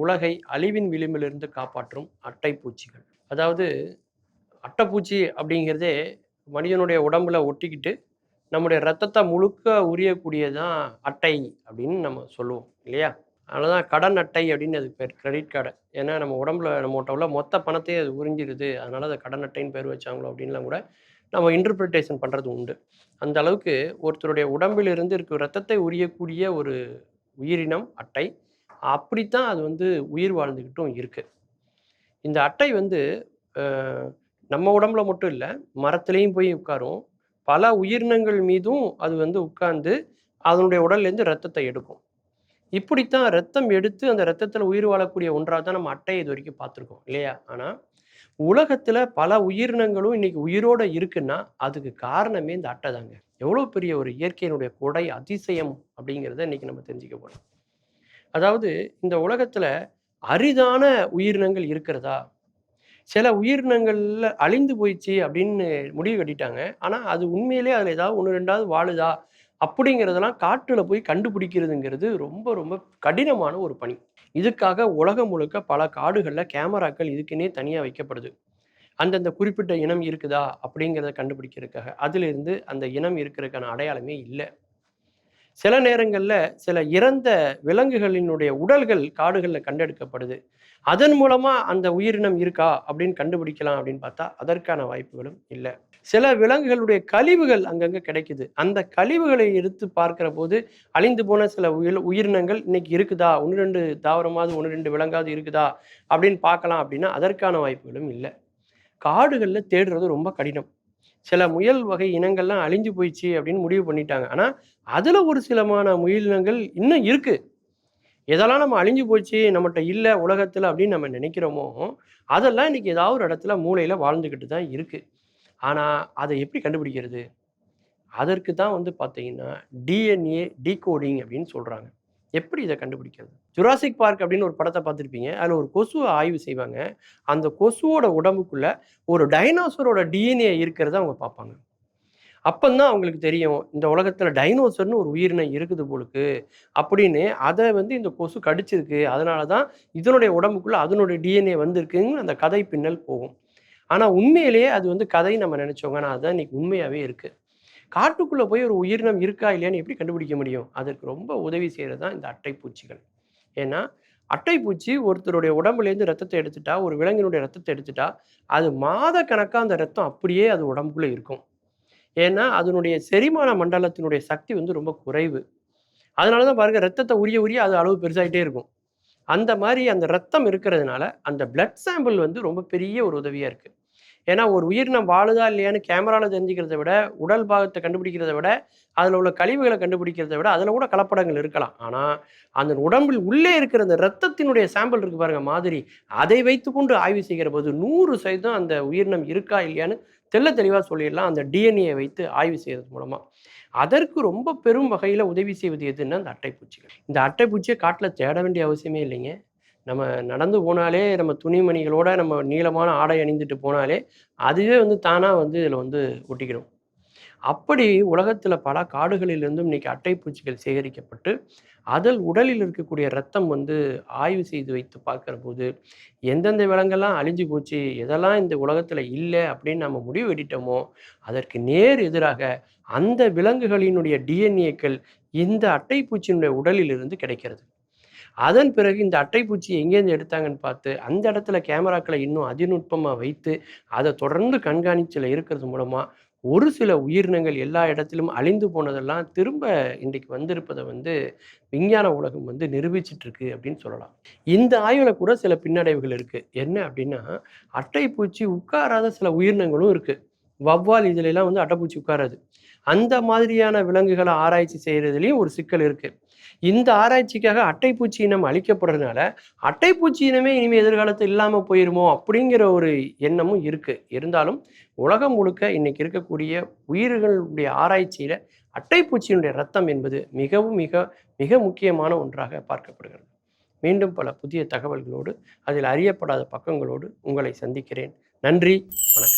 உலகை அழிவின் விளிம்பிலிருந்து காப்பாற்றும் அட்டைப்பூச்சிகள். அதாவது அட்டைப்பூச்சி அப்படிங்கிறதே மனிதனுடைய உடம்புல ஒட்டிக்கிட்டு நம்முடைய ரத்தத்தை முழுக்க உரியக்கூடியதான் அட்டை அப்படின்னு நம்ம சொல்லுவோம் இல்லையா? அதனால தான் கடன் அட்டை அப்படின்னு அதுக்கு பேர் கிரெடிட் கார்டு ஏன்னா நம்ம உடம்புல நம்ம உள்ள மொத்த பணத்தையே அது உறிஞ்சிருது. அதனால அதை கடன் அட்டைன்னு பேர் வச்சாங்களோ அப்படின்லாம் கூட நம்ம இன்டர்பிரிட்டேஷன் பண்ணுறது உண்டு. அந்த அளவுக்கு ஒருத்தருடைய உடம்பிலிருந்து இருக்கும் ரத்தத்தை உரியக்கூடிய ஒரு உயிரினம் அட்டை. அப்படித்தான் அது வந்து உயிர் வாழ்ந்துக்கிட்டும் இருக்குது இந்த அட்டை வந்து நம்ம உடம்புல மட்டும் இல்லை மரத்துலேயும் போய் உட்காரும். பல உயிரினங்கள் மீதும் அது வந்து உட்கார்ந்து அதனுடைய உடல்லேருந்து ரத்தத்தை எடுக்கும். இப்படித்தான் ரத்தம் எடுத்து அந்த ரத்தத்தில் உயிர் வாழக்கூடிய ஒன்றாக தான் நம்ம அட்டையை இது வரைக்கும் பார்த்துருக்கோம் இல்லையா? ஆனால் உலகத்தில் பல உயிரினங்களும் இன்னைக்கு உயிரோட இருக்குன்னா அதுக்கு காரணமே இந்த அட்டை தாங்க. எவ்வளோ பெரிய ஒரு இயற்கையினுடைய கொடை அதிசயம் அப்படிங்கிறத இன்னைக்கு நம்ம தெரிஞ்சுக்க போகிறோம் அதாவது இந்த உலகத்துல அரிதான உயிரினங்கள் இருக்கிறதா? சில உயிரினங்கள்ல அழிந்து போயிடுச்சு அப்படின்னு முடிவு கட்டிட்டாங்க. ஆனா அது உண்மையிலே அதுல ஏதாவது ஒன்று ரெண்டாவது வாழுதா? அப்படிங்கிறதெல்லாம் காட்டுல போய் கண்டுபிடிக்கிறதுங்கிறது ரொம்ப ரொம்ப கடினமான ஒரு பணி. இதுக்காக உலகம் முழுக்க பல காடுகளில் கேமராக்கள் இதுக்குன்னே தனியாக வைக்கப்படுது. அந்தந்த குறிப்பிட்ட இனம் இருக்குதா? அப்படிங்கிறத கண்டுபிடிக்கிறதுக்காக. அதிலிருந்து அந்த இனம் இருக்கிறதுக்கான அடையாளமே இல்லை. சில நேரங்களில் சில இறந்த விலங்குகளினுடைய உடல்கள் காடுகளில் கண்டெடுக்கப்படுது. அதன் மூலமாக அந்த உயிரினம் இருக்கா அப்படின்னு கண்டுபிடிக்கலாம் அப்படின்னு பார்த்தா அதற்கான வாய்ப்புகளும் இல்லை. சில விலங்குகளுடைய கழிவுகள் அங்கங்கே கிடைக்குது. அந்த கழிவுகளை எடுத்து பார்க்குற போது அழிந்து போன சில உயிர் உயிரினங்கள் இன்னைக்கு இருக்குதா? ஒன்று ரெண்டு தாவரமாவது ஒன்று ரெண்டு விலங்காவது இருக்குதா? அப்படின்னு பார்க்கலாம் அப்படின்னா அதற்கான வாய்ப்புகளும் இல்லை. காடுகளில் தேடுறது ரொம்ப கடினம். சில முயல் வகை இனங்கள்லாம் அழிஞ்சு போயிடுச்சு அப்படின்னு முடிவு பண்ணிட்டாங்க. ஆனால் அதில் ஒரு சிலமான முயலினங்கள் இன்னும் இருக்குது எதெல்லாம் நம்ம அழிஞ்சு போச்சு நம்மகிட்ட இல்லை உலகத்தில் அப்படின்னு நம்ம நினைக்கிறோமோ அதெல்லாம் இன்னைக்கு ஏதாவது ஒரு இடத்துல மூளையில் வாழ்ந்துக்கிட்டு தான் இருக்குது ஆனால் அதை எப்படி கண்டுபிடிக்கிறது? அதற்கு தான் வந்து பார்த்தீங்கன்னா டிஎன்ஏ டீகோடிங் அப்படின்னு சொல்கிறாங்க எப்படி இதை கண்டுபிடிக்கிறது? ஜுராசிக் பார்க் அப்படின்னு ஒரு படத்தை பார்த்துருப்பீங்க. அதில் ஒரு கொசுவை ஆய்வு செய்வாங்க. அந்த கொசுவோட உடம்புக்குள்ள ஒரு டைனோசரோட டிஎன்ஏ இருக்கிறத அவங்க பார்ப்பாங்க. அப்பந்தான் அவங்களுக்கு தெரியும் இந்த உலகத்தில் டைனோசர்னு ஒரு உயிரினம் இருக்குது போலுக்கு அப்படின்னு அதை வந்து இந்த கொசு கடிச்சிருக்கு. அதனால தான் இதனுடைய உடம்புக்குள்ளே அதனுடைய டிஎன்ஏ வந்திருக்குன்னு அந்த கதை பின்னல் போகும். ஆனால் உண்மையிலேயே அது வந்து கதை நம்ம நினச்சோங்க ஆனால் அதுதான் இன்னைக்கு உண்மையாகவே இருக்குது காட்டுக்குள்ளே போய் ஒரு உயிரினம் இருக்கா இல்லையான்னு எப்படி கண்டுபிடிக்க முடியும்? அதற்கு ரொம்ப உதவி செய்கிறது தான் இந்த அட்டைப்பூச்சிகள் ஏன்னா அட்டைப்பூச்சி ஒருத்தருடைய உடம்புலேருந்து ரத்தத்தை எடுத்துட்டா ஒரு விலங்கினுடைய ரத்தத்தை எடுத்துட்டா அது மாத கணக்காக அந்த ரத்தம் அப்படியே அது உடம்புக்குள்ளே இருக்கும். ஏன்னா அதனுடைய செரிமான மண்டலத்தினுடைய சக்தி வந்து ரொம்ப குறைவு. அதனால தான் பாருங்க ரத்தத்தை உரிய உரிய அது அளவு பெருசாகிட்டே இருக்கும். அந்த மாதிரி அந்த ரத்தம் இருக்கிறதுனால அந்த பிளட் சாம்பிள் வந்து ரொம்ப பெரிய ஒரு உதவியாக இருக்குது ஏன்னா ஒரு உயிரினம் வாழுதா இல்லையான்னு கேமராவில் தெரிஞ்சுக்கிறத விட உடல் பாகத்தை கண்டுபிடிக்கிறத விட அதில் உள்ள கழிவுகளை கண்டுபிடிக்கிறத விட அதில் கூட கலப்படங்கள் இருக்கலாம். ஆனால் அந்த உடம்பில் உள்ளே இருக்கிற அந்த ரத்தத்தினுடைய சாம்பிள் இருக்கு பாருங்க மாதிரி. அதை வைத்துக்கொண்டு ஆய்வு செய்கிற போது நூறு சதவீதம் அந்த உயிரினம் இருக்கா இல்லையான்னு தெள்ள தெளிவாக சொல்லிடலாம். அந்த டிஎன்ஏ வைத்து ஆய்வு செய்கிறது மூலமாக அதற்கு ரொம்ப பெரும் வகையில் உதவி செய்வது எதுன்னா அந்த அட்டைப்பூச்சிகள். இந்த அட்டைப்பூச்சியை காட்டில் தேட வேண்டிய அவசியமே இல்லைங்க. நம்ம நடந்து போனாலே நம்ம துணிமணிகளோட நம்ம நீளமான ஆடை அணிந்துட்டு போனாலே அதுவே வந்து தானாக வந்து இதில் வந்து ஒட்டிக்கிடும். அப்படி உலகத்தில் பல காடுகளிலிருந்தும் இன்னைக்கு அட்டைப்பூச்சிகள் சேகரிக்கப்பட்டு அதில் உடலில் இருக்கக்கூடிய ரத்தம் வந்து ஆய்வு செய்து வைத்து பார்க்குற போது எந்தெந்த விலங்கெல்லாம் அழிஞ்சு போச்சு எதெல்லாம் இந்த உலகத்தில் இல்லை அப்படின்னு நம்ம முடிவு எடுத்தோமோ அதற்கு நேர் எதிராக அந்த விலங்குகளினுடைய டிஎன்ஏக்கள் இந்த அட்டைப்பூச்சியினுடைய உடலிலிருந்து கிடைக்கிறது. அதன் பிறகு இந்த அட்டைப்பூச்சி எங்கேருந்து எடுத்தாங்கன்னு பார்த்து அந்த இடத்துல கேமராக்களை இன்னும் அதிநுட்பமாக வைத்து அதை தொடர்ந்து கண்காணிச்சில் இருக்கிறது மூலமாக ஒரு சில உயிரினங்கள் எல்லா இடத்திலும் அழிந்து போனதெல்லாம் திரும்ப இன்றைக்கு வந்திருப்பதை வந்து விஞ்ஞான உலகம் வந்து நிரூபிச்சிட்டு இருக்கு அப்படின்னு சொல்லலாம். இந்த ஆய்வில் கூட சில பின்னடைவுகள் இருக்குது என்ன அப்படின்னா அட்டைப்பூச்சி உட்காராத சில உயிரினங்களும் இருக்குது வவ்வால் இதுலெல்லாம் வந்து அட்டைப்பூச்சி உட்காராது. அந்த மாதிரியான விலங்குகளை ஆராய்ச்சி செய்கிறதுலேயும் ஒரு சிக்கல் இருக்குது இந்த ஆராய்ச்சிக்காக அட்டைப்பூச்சி இனம் அழிக்கப்படுறதுனால அட்டைப்பூச்சி இனமே இனிமேல் எதிர்காலத்தில் இல்லாமல் போயிருமோ அப்படிங்கிற ஒரு எண்ணமும் இருக்குது இருந்தாலும் உலகம் முழுக்க இன்னைக்கு இருக்கக்கூடிய உயிர்களுடைய ஆராய்ச்சியில் அட்டைப்பூச்சியினுடைய ரத்தம் என்பது மிகவும் மிக மிக முக்கியமான ஒன்றாக பார்க்கப்படுகிறது. மீண்டும் பல புதிய தகவல்களோடு அதில் அறியப்படாத பக்கங்களோடு உங்களை சந்திக்கிறேன். நன்றி வணக்கம்.